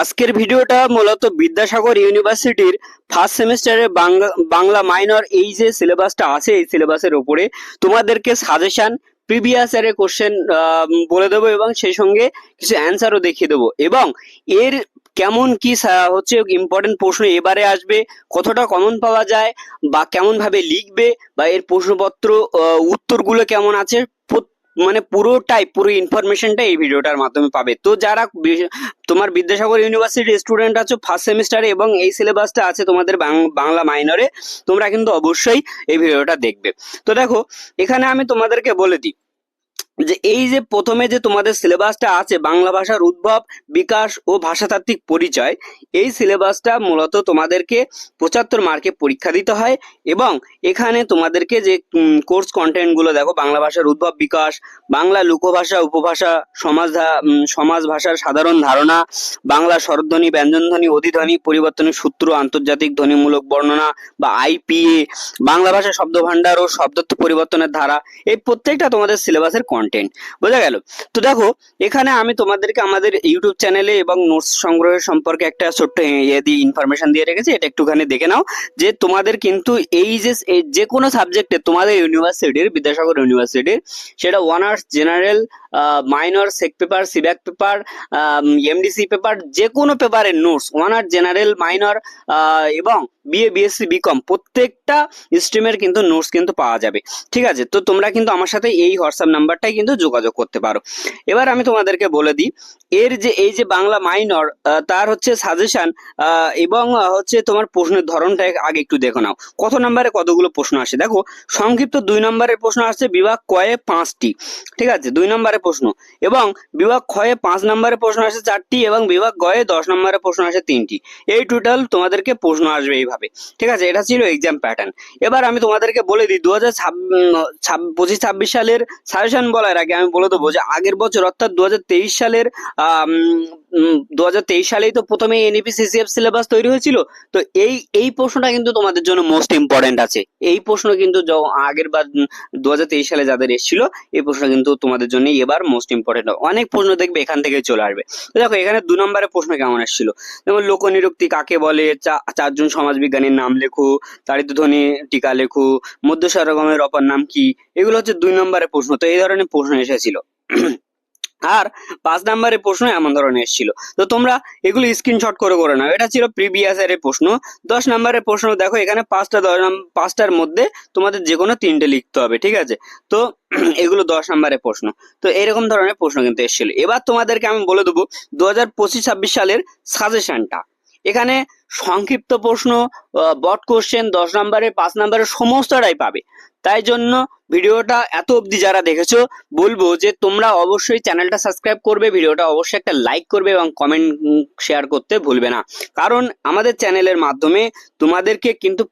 আজকের ভিডিওটা মূলত বিদ্যাসাগর ইউনিভার্সিটির ফার্স্ট সেমিস্টারের বাংলা মাইনর এই যে সিলেবাসটা আছে, এই সিলেবাসের উপরে তোমাদেরকে সাজেশন প্রিভিয়াস ইয়ারের কোশ্চেন বলে দেবো এবং সেই সঙ্গে কিছু অ্যান্সারও দেখিয়ে দেবো। এবং এর কেমন কি হচ্ছে ইম্পর্টেন্ট প্রশ্ন এবারে আসবে, কতটা কমন পাওয়া যায় বা কেমন ভাবে লিখবে বা এর প্রশ্নপত্র উত্তরগুলো কেমন আছে মানে পুরোটাই, পুরো ইনফরমেশনটা এই ভিডিওটার মাধ্যমে পাবে। তো যারা তোমার বিদ্যাসাগর ইউনিভার্সিটির স্টুডেন্ট আছো ফার্স্ট সেমিস্টারে এবং এই সিলেবাসটা আছে তোমাদের বাংলা মাইনরে তোমরা কিন্তু অবশ্যই এই ভিডিওটা দেখবে। তো দেখো, এখানে আমি তোমাদেরকে বলে দিই। যে এই যে প্রথমে যে তোমাদের সিলেবাসটা আছে বাংলা ভাষার উদ্ভব, বিকাশ ও ভাষাতাত্ত্বিক পরিচয়, এই সিলেবাসটা মূলত তোমাদেরকে পঁচাত্তর মার্কে পরীক্ষা দিতে হয় এবং এখানে তোমাদেরকে যে কোর্স কন্টেন্টগুলো দেখো, বাংলা ভাষার উদ্ভব, বিকাশ, বাংলা লোকভাষা, উপভাষা সমাজ সমাজ ভাষার সাধারণ ধারণা, বাংলা স্বরধ্বনি, ব্যঞ্জনধ্বনি, অধিধ্বনি পরিবর্তনের সূত্র, আন্তর্জাতিক ধ্বনিমূলক বর্ণনা বা আইপিএ, বাংলা ভাষা শব্দ ভান্ডার ও শব্দত্ব পরিবর্তনের ধারা, এই প্রত্যেকটা তোমাদের সিলেবাসের কন্টেন্ট বোঝা গেল? তো দেখো, এখানে আমি তোমাদেরকে আমাদের ইউটিউব চ্যানেলে এবং নোটস সংগ্রহের সম্পর্কে একটা ছোট্ট ইয়ে দিয়ে ইনফরমেশন দিয়ে রেখেছি, এটা একটুখানি দেখে নাও যে তোমাদের কিন্তু এই যে যে কোনো সাবজেক্টে তোমাদের ইউনিভার্সিটির বিদ্যাসাগর ইউনিভার্সিটির সেটা honours general minor SEC paper সিব্যাক paper MDC paper যে কোনো পেপারের নোটস অনার্স জেনারেল মাইনর এবং বিএ বিএসসি বিকম প্রত্যেকটা স্ট্রিমের কিন্তু নোটস কিন্তু পাওয়া যাবে। ঠিক আছে? তো তোমরা কিন্তু আমার সাথে এই হোয়াটসঅ্যাপ নাম্বারটাই কিন্তু যোগাযোগ করতে পারো। এবার আমি তোমাদেরকে বলে দিই, এর যে, এই যে বাংলা মাইনর তার হচ্ছে সাজেশন এবং হচ্ছে তোমার প্রশ্নের ধরনটা আগে একটু দেখো নাও। কত নম্বরে কতগুলো প্রশ্ন আসে? দেখো, সংক্ষিপ্ত দুই নম্বরের প্রশ্ন আসছে, বিভাগ কয়ে পাঁচটি। ঠিক আছে? দুই নম্বরের প্রশ্ন। এবং বিভাগ ক্ষয়ে পাঁচ নম্বরের প্রশ্ন আসে চারটি এবং বিভাগ গয়ে দশ নম্বরের প্রশ্ন আসে তিনটি। এই টোটাল তোমাদেরকে প্রশ্ন আসবে এইভাবে। ঠিক আছে, এটা ছিল এক্সাম প্যাটার্ন এবার আমি তোমাদেরকে বলে দিই দু হাজার পঁচিশ ছাব্বিশ সালের সাজেশন বলার আগে আমি বলে দেবো যে, আগের বছর অর্থাৎ দু হাজার তেইশ সালের দু হাজার তেইশ সালেই তো প্রথমে এনইপি সিসিএফ সিলেবাস তৈরি হয়েছিল। তো এই এই প্রশ্নটা কিন্তু তোমাদের জন্য মোস্ট ইম্পর্টেন্ট আছে। এই প্রশ্ন কিন্তু আগের বার দু হাজার তেইশ সালে যাদের এসেছিল, এই প্রশ্ন কিন্তু তোমাদের জন্য এবার মোস্ট ইম্পর্টেন্ট অনেক প্রশ্ন দেখবে, এখান থেকে চলে আসবে। দেখো, এখানে দু নম্বরের প্রশ্ন কেমন এসেছিল? যেমন লোকনিরুক্তি কাকে বলে? চারজন চারজন সমাজবিজ্ঞানীর নাম লেখো, তারিতধ্বনি টিকা লেখো মধ্য সরগমের অপর নাম কি? এগুলো হচ্ছে দুই নম্বরের প্রশ্ন, তো এই ধরনের প্রশ্ন এসেছিল। আর পাঁচ নম্বরের প্রশ্ন এমন ধরনের এসেছিল। তো তোমরা এগুলো স্ক্রিনশট করে করে নাও, এটা ছিল প্রিভিয়াস এর প্রশ্ন। দশ নম্বরের প্রশ্ন দেখো, এখানে পাঁচটা দশ পাঁচটার মধ্যে তোমাদের যে কোনো তিনটে লিখতে হবে, ঠিক আছে? তো এগুলো দশ নম্বরের প্রশ্ন। তো এরকম ধরনের প্রশ্ন কিন্তু এসেছিল। এবার তোমাদেরকে আমি বলে দেবো, দু হাজার পঁচিশ ছাব্বিশ সালের সাজেশনটা এখানে সংক্ষিপ্ত প্রশ্ন বট কোশ্চেন দশ নাম্বারে, পাঁচ নম্বরের সমস্তটাই পাবে। তাই জন্য ভিডিওটা এত অবধি যারা দেখেছ, বলব যে তোমরা অবশ্যই চ্যানেলটা সাবস্ক্রাইব করবে, ভিডিওটা অবশ্যই একটা লাইক করবে এবং কমেন্ট শেয়ার করতে ভুলবে না। কারণ আমাদের চ্যানেলের মাধ্যমে তোমাদেরকে কিন্তু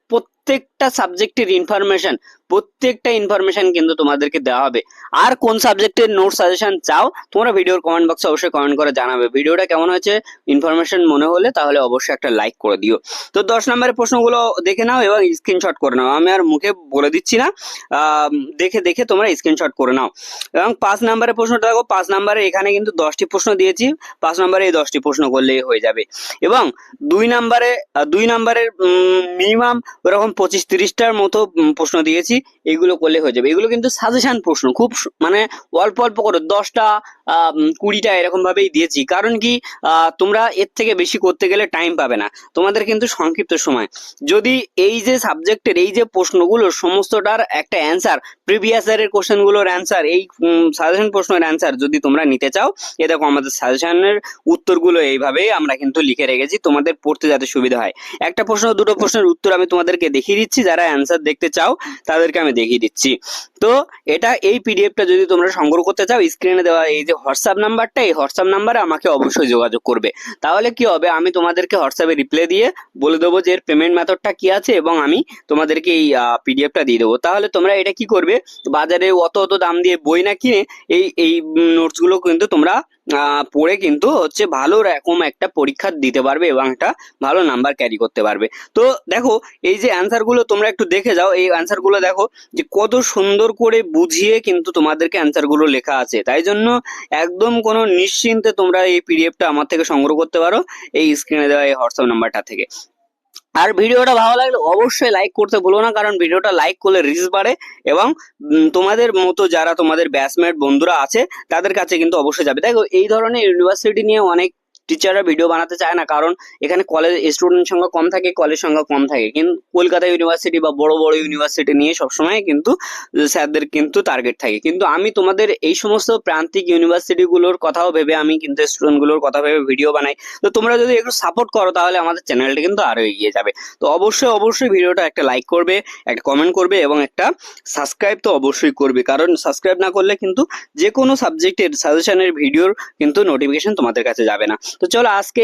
প্রত্যেকটা সাবজেক্টের ইনফরমেশন প্রত্যেকটা ইনফরমেশন কিন্তু তোমাদেরকে দেওয়া হবে। আর কোন সাবজেক্টের নোট সাজেশন চাও, তোমরা ভিডিওর কমেন্ট বক্সে অবশ্যই কমেন্ট করে জানাবে। ভিডিওটা কেমন হয়েছে ইনফরমেশন মনে হলে তাহলে অবশ্যই একটা লাইক করে দিও। তো দশ নম্বরের প্রশ্নগুলো দেখে নাও এবং স্ক্রিনশট করে নাও। আমি আর মুখে বলে দিচ্ছি না। দেখে দেখে তোমরা স্ক্রিনশট করে নাও। এবং পাঁচ নম্বরের প্রশ্নটা দেখো, পাঁচ নম্বরে এখানে কিন্তু দশটি প্রশ্ন দিয়েছি। পাঁচ নম্বরে এই দশটি প্রশ্ন করলেই হয়ে যাবে। এবং দুই নম্বরে দুই নম্বরের মিনিমাম ওরকম পঁচিশ তিরিশটার মতো প্রশ্ন দিয়েছি, এগুলো করলে হয়ে যাবে। এগুলো কিন্তু সাজেশন প্রশ্ন, খুব মানে অল্প অল্প করে, দশটা কুড়িটা এরকম ভাবেই দিয়েছি। কারণ কি তোমরা এর থেকে বেশি করতে গেলে টাইম পাবে না। তোমাদের কিন্তু সংক্ষিপ্ত সময়। যদি এই যে সাবজেক্টের এই যে প্রশ্নগুলো, সমস্তটার একটা অ্যান্সার প্রিভিয়াস ইয়ারের কোশ্চেনগুলোর অ্যান্সার এই সাজেশন প্রশ্নের অ্যান্সার যদি তোমরা নিতে চাও, এ দেখো আমাদের সাজেশনের উত্তরগুলো এইভাবেই আমরা কিন্তু লিখে রেখেছি। তোমাদের পড়তে যাতে সুবিধা হয়। একটা প্রশ্ন, দুটো প্রশ্নের উত্তর আমি তোমাদেরকে দেখিয়ে দিচ্ছি। যারা অ্যান্সার দেখতে চাও, তাদেরকে আমি দেখিয়ে দিচ্ছি। তো এটা এই পিডিএফটা যদি তোমরা সংগ্রহ করতে চাও স্ক্রিনে দেওয়া এই যে হোয়াটসঅ্যাপ নাম্বারটা এই হোয়াটসঅ্যাপ নাম্বারে আমাকে অবশ্যই যোগাযোগ করবে। তাহলে কি হবে? আমি তোমাদেরকে হোয়াটসঅ্যাপে রিপ্লাই দিয়ে বলে দেবো যে এর পেমেন্ট মেথডটা কি আছে এবং আমি তোমাদেরকে এই পিডিএফটা দিয়ে দেবো। তাহলে তোমরা এটা কি করবে? বাজারে অত অত দাম দিয়ে বই না কিনে এই এই নোটসগুলো কিন্তু তোমরা পড়ে কিন্তু হচ্ছে ভালো রকম একটা পরীক্ষা দিতে পারবে এবং একটা ভালো নাম্বার ক্যারি করতে পারবে। তো দেখো, এই যে অ্যান্সারগুলো তোমরা একটু দেখে যাও। এই অ্যান্সারগুলো দেখো যে কত সুন্দর করে বুঝিয়ে কিন্তু তোমাদেরকে অ্যান্সারগুলো লেখা আছে। তাই জন্য একদম কোনো নিশ্চিন্তে তোমরা এই পিডিএফটা আমার থেকে সংগ্রহ করতে পারো। এই স্ক্রিনে দেওয়া এই হোয়াটসঅ্যাপ নাম্বারটা থেকে। আর ভিডিওটা ভালো লাগলে অবশ্যই লাইক করতে ভুলো না, কারণ ভিডিওটা লাইক করলে রিচ বাড়ে এবং তোমাদের মতো যারা তোমাদের ব্যাচমেট বন্ধুরা আছে, তাদের কাছে কিন্তু অবশ্যই যাবে। দেখো, এই ধরনের ইউনিভার্সিটি নিয়ে অনেক টিচাররা ভিডিও বানাতে চায় না, কারণ এখানে কলেজ স্টুডেন্ট সংখ্যা কম থাকে কলেজ সংখ্যা কম থাকে। কিন্তু কলকাতা ইউনিভার্সিটি বা বড় বড় ইউনিভার্সিটি নিয়ে সবসময় কিন্তু স্যারদের কিন্তু টার্গেট থাকে। কিন্তু আমি তোমাদের এই সমস্ত প্রান্তিক ইউনিভার্সিটিগুলোর কথাও ভেবে আমি কিন্তু স্টুডেন্টগুলোর কথা ভেবে ভিডিও বানাই। তো তোমরা যদি একটু সাপোর্ট করো, তাহলে আমাদের চ্যানেলটা কিন্তু আরও এগিয়ে যাবে। তো অবশ্যই অবশ্যই ভিডিওটা একটা লাইক করবে, একটা কমেন্ট করবে এবং একটা সাবস্ক্রাইব তো অবশ্যই করবে। কারণ সাবস্ক্রাইব না করলে কিন্তু যে কোনো সাবজেক্টের সাজেশনের ভিডিওর কিন্তু নোটিফিকেশন তোমাদের কাছে যাবে না। তো চলো আজকে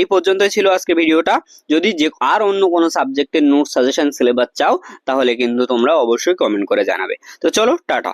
এই পর্যন্তই ছিল আজকে ভিডিওটা। যদি যে আর অন্য কোনো সাবজেক্টের নোট সাজেশন সিলেবাস চাও, তাহলে কিন্তু তোমরা অবশ্যই কমেন্ট করে জানাবে। তো চলো, টাটা।